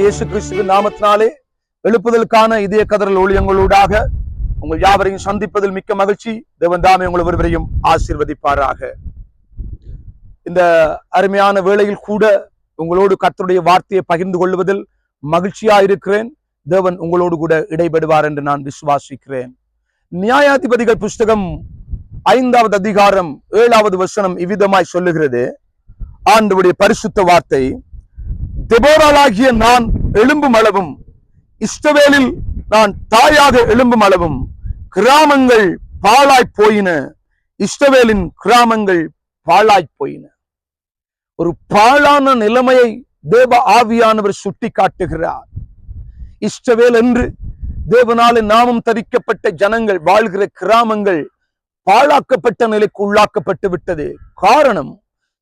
இயேசு கிறிஸ்துவின் நாமத்தினாலே எழுப்புதலுக்கான இதய கதறல் ஊழியங்களூடாக உங்கள் யாவரையும் சந்திப்பதில் மிக்க மகிழ்ச்சி. தேவன் தாமே உங்கள் ஒருவரையும் ஆசீர்வதிப்பாராக. இந்த அருமையான வேளையில் கூட உங்களோடு கத்தருடைய வார்த்தையை பகிர்ந்து கொள்வதில் மகிழ்ச்சியா இருக்கிறேன். தேவன் உங்களோடு கூட இடைபெடுவார் என்று நான் விசுவாசிக்கிறேன். நியாயாதிபதிகள் புஸ்தகம் ஐந்தாவது அதிகாரம் ஏழாவது வசனம் இவ்விதமாய் சொல்லுகிறது. ஆண்டவுடைய பரிசுத்த வார்த்தை தெபோராளாகிய நான் எழும்பும் அளவும் இஷ்டவேலில் நான் தாயாக எழும்பும் அளவும் கிராமங்கள் பாழாய் போயின. இஷ்டவேலின் கிராமங்கள் பாழாய் போயின. ஒரு பாழான நிலைமையை தேவ ஆவியானவர் சுட்டி காட்டுகிறார் இஷ்டவேல் என்று தேவனாலே நாமம் தரிக்கப்பட்ட ஜனங்கள் வாழ்கிற கிராமங்கள் பாழாக்கப்பட்ட நிலைக்கு உள்ளாக்கப்பட்டு விட்டது. காரணம்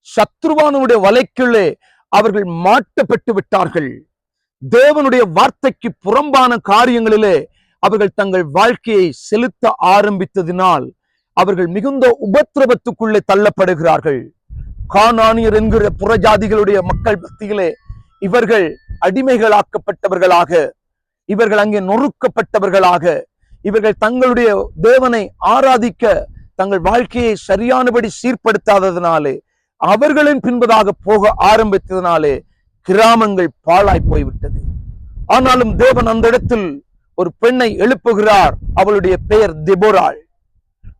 சத்ருவானுடைய வலைக்குள்ளே அவர்கள் மாட்டப்பட்டு விட்டார்கள். தேவனுடைய வார்த்தைக்கு புறம்பான காரியங்களிலே அவர்கள் தங்கள் வாழ்க்கையை செலுத்த ஆரம்பித்ததினால் அவர்கள் மிகுந்த உபத்திரவத்துக்குள்ளே தள்ளப்படுகிறார்கள். கானானியர் என்கிற புறஜாதிகளுடைய மக்கள் மத்தியிலே இவர்கள் அடிமைகளாக்கப்பட்டவர்களாக இவர்கள் அங்கே நொறுக்கப்பட்டவர்களாக இவர்கள் தங்களுடைய தேவனை ஆராதிக்க தங்கள் வாழ்க்கையை சரியானபடி சீர்படுத்தாததினாலே அவர்களின் பின்பதாக போக ஆரம்பித்ததினாலே கிராமங்கள் பாழாய் போய்விட்டது. ஆனாலும் தேவன் அந்த இடத்தில் ஒரு பெண்ணை எழுப்புகிறார். அவளுடைய பெயர் திபோராள்.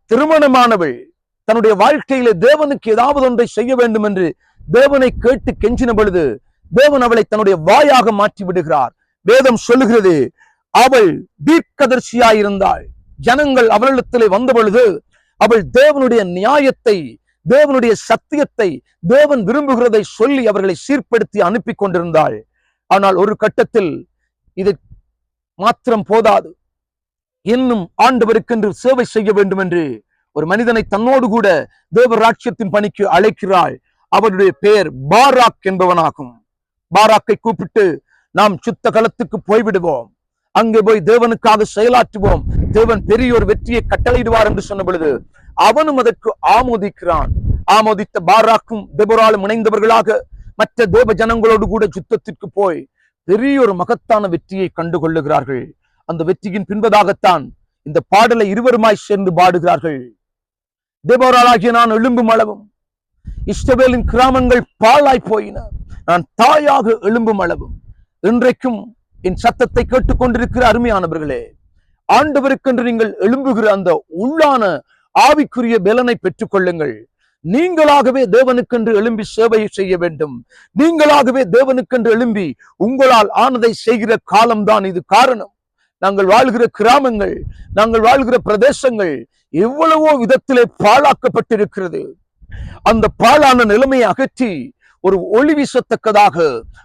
திருமணமானவள் தன்னுடைய வாழ்க்கையில தேவனுக்கு ஏதாவது ஒன்றை செய்ய வேண்டும் என்று தேவனை கேட்டு கெஞ்சின பொழுது தேவன் அவளை தன்னுடைய வாயாக மாற்றி விடுகிறார். வேதம் சொல்லுகிறது அவள் தீர்க்கதர்சியாயிருந்தாள். ஜனங்கள் அவளிடத்திலே வந்த பொழுது அவள் தேவனுடைய நியாயத்தை தேவனுடைய சத்தியத்தை தேவன் விரும்புகிறதை சொல்லி அவர்களை சீர்படுத்தி அனுப்பி கொண்டிருந்தாள் ஆனால் ஒரு கட்டத்தில் இது மாத்திரம் போதாது. இன்னும் ஆண்டவருக்கென்று சேவை செய்ய வேண்டும் என்று ஒரு மனிதனை தன்னோடு கூட தேவராட்சியத்தின் பணிக்கு அழைக்கிறாள். அவருடைய பெயர் பாராக் என்பவனாகும். பாராக்கை கூப்பிட்டு நாம் சுத்த களத்துக்கு போய்விடுவோம். அங்கே போய் தேவனுக்காக செயலாற்றுவோம். தேவன் பெரிய ஒரு வெற்றியை கட்டளையிடுவார் என்று சொன்ன பொழுது அவனும் அதற்கு ஆமோதிக்கிறான். ஆமோதித்த பாராக்கும் தெபராலும் இணைந்தவர்களாக மற்ற தேவ ஜனங்களோடு கூட யுத்தத்திற்கு போய் பெரிய ஒரு மகத்தான வெற்றியை கண்டு கொள்ளுகிறார்கள் அந்த வெற்றியின் பின்பதாகத்தான் இந்த பாடலை இருவருமாய் சேர்ந்து பாடுகிறார்கள். தேபோராளாகிய நான் எழும்பும் அளவும் இஷ்டவேலின் கிராமங்கள் பாழாய் போயின. நான் தாயாக எழும்பும் அளவும். இன்றைக்கும் என் சத்தத்தை கேட்டுக்கொண்டிருக்கிற அருமையானவர்களே ஆண்டவருக்கென்று நீங்கள் எழும்புகிற அந்த உள்ளான ஆவிக்குரிய பலனை பெற்றுக் கொள்ளுங்கள். நீங்களாகவே தேவனுக்கென்று எழும்பி சேவை செய்ய வேண்டும். நீங்களாகவே தேவனுக்கென்று எழும்பி உங்களால் ஆனதை செய்கிற காலம்தான் இது காரணம். நாங்கள் வாழ்கிற கிராமங்கள் நாங்கள் வாழ்கிற பிரதேசங்கள் எவ்வளவோ விதத்திலே பாழாக்கப்பட்டிருக்கிறது. அந்த பாழான நிலைமையை அகற்றி ஒரு ஒளி வீசத்தக்கதாக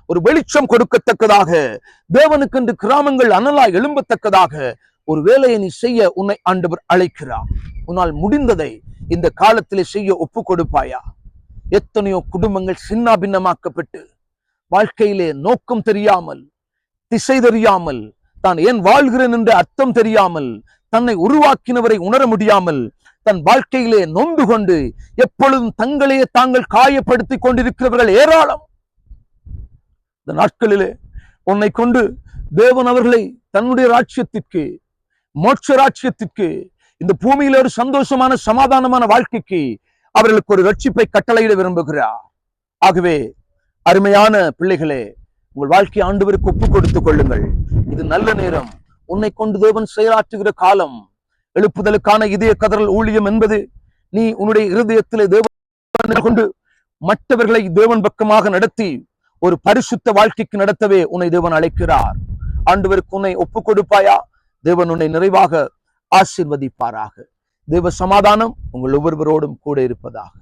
ஒரு வெளிச்சம் கொடுக்கத்தக்கதாக தேவனுக்கென்று கிராமங்கள் அனலாய் எழும்பத்தக்கதாக ஒரு வேலையை நீ செய்ய உன்னை ஆண்டவர் அழைக்கிறார். உன்னால் முடிந்ததை இந்த காலத்திலே செய்ய ஒப்பு கொடுப்பாயா? எத்தனையோ குடும்பங்கள் சின்ன பின்னமாக்கப்பட்டு வாழ்க்கையிலே நோக்கம் தெரியாமல் திசை தெரியாமல் தான் ஏன் வாழ்கிறேன் என்ற அர்த்தம் தெரியாமல் தன்னை உருவாக்கினவரை உணர முடியாமல் தன் வாழ்க்கையிலே நொந்து கொண்டு எப்பொழுதும் தங்களையே தாங்கள் காயப்படுத்திக் கொண்டிருக்கிறவர்கள் ஏராளம். இந்த நாட்களிலே உன்னை கொண்டு தேவன் அவர்களை தன்னுடைய ராட்சியத்திற்கு மோட்சராட்சியத்திற்கு இந்த பூமியில ஒரு சந்தோஷமான சமாதானமான வாழ்க்கைக்கு அவர்களுக்கு ஒரு ரட்சிப்பை கட்டளையிட விரும்புகிறார். ஆகவே அருமையான பிள்ளைகளே உங்கள் வாழ்க்கை ஆண்டவருக்கு ஒப்பு கொடுத்துக் கொள்ளுங்கள். இது நல்ல நேரம். உன்னை கொண்டு தேவன் செயலாற்றுகிற காலம். எழுப்புதலுக்கான இதய கதறல் ஊழியம் என்பது நீ உன்னுடைய இருதயத்திலே தேவன் கொண்டு மற்றவர்களை தேவன் பக்கமாக நடத்தி ஒரு பரிசுத்த வாழ்க்கைக்கு நடத்தவே உன்னை தேவன் அழைக்கிறார். ஆண்டவருக்கு உன்னை ஒப்பு கொடுப்பாயா? தேவன் உன்னை நிறைவாக ஆசிர்வதிப்பாராக. தேவ சமாதானம் உங்கள் ஒவ்வொருவரோடும் கூட இருப்பதாக.